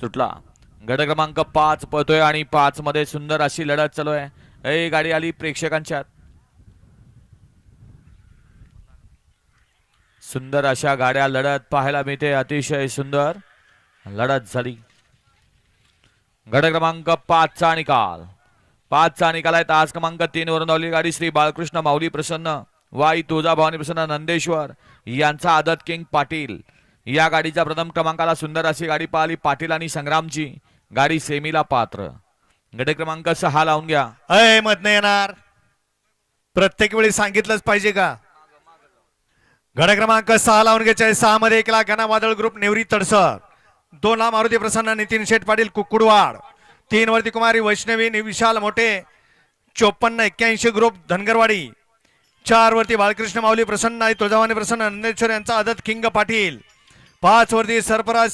सुटला. गट क्रमांक पाच पळतोय आणि पाच मध्ये सुंदर अशी लढत चालू आहे. ए गाडी आली प्रेक्षकांच्या सुंदर अशा गाड्या लढत पाहायला मिळते. अतिशय सुंदर लढत झाली. गट क्रमांक पाचचा निकाल. पाचचा निकाल आहे. तास क्रमांक तीन वरून धावली गाडी श्री बाळकृष्ण माऊली प्रसन्न वाई तुळजाभवानी प्रसन्न नंदेश्वर यांचा आदत किंग पाटील. या गाडीच्या प्रथम क्रमांकाला सुंदर अशी गाडी पाहिली पाटील आणि संग्रामची गाडी सेमीला पात्र. गट क्रमांक सहा लावून घ्या. अय मत नाही येणार. प्रत्येक वेळी सांगितलंच पाहिजे का? गड क्रमांक सहा लावून घ्यायचे सहा मध्ये एक लाख वादळ ग्रुप नेवरी तडसर. दोन ला मारुती प्रसन्न नितीन शेठ पाटील कुकुडवाड. तीन वरती कुमारी वैष्णवी विशाल मोठे. चोपन्न एक्क्याऐंशी ग्रुप धनगरवाडी. चार वरती बाळकृष्ण माऊली प्रसन्न आणि तुळजावानी प्रसन्न नंदेश्वर यांचा आदत किंग पाटील. पाच वरती सरफराज